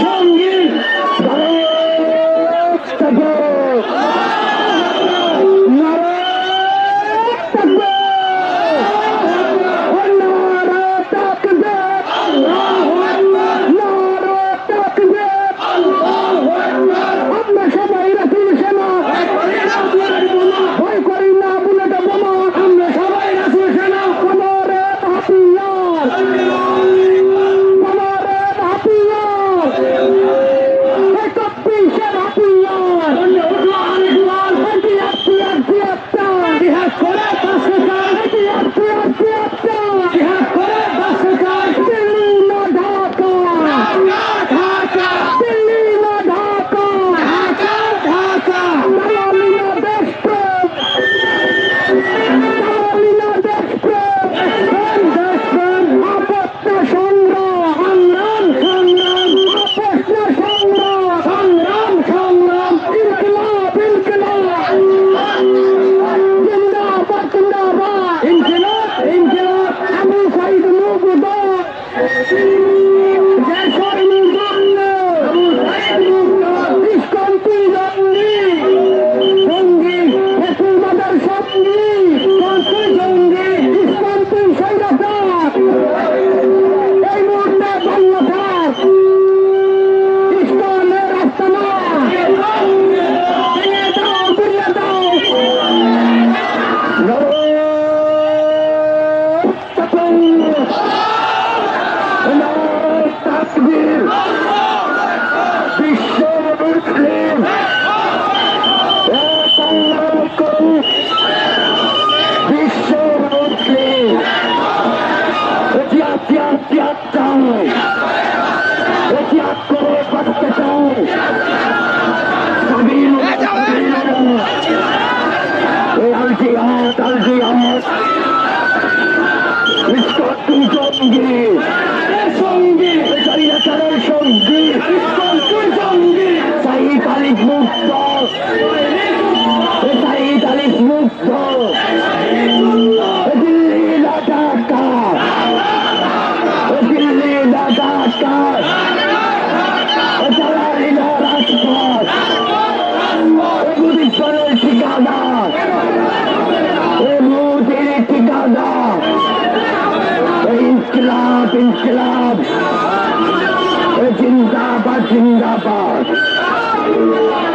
Son bir Não, aqui. আলিফ মুক্ত সাইদ আলিফ মুক্ত দিল্লি না ঢাকা দিল্লি না ঢাকা চালালি না রাজপথ গুরুশ্বরের ঠিকানা মোদির ঠিকানা ইনকলাব ইনকলাব জিন্দাবাদ জিন্দাবাদ Hallelujah.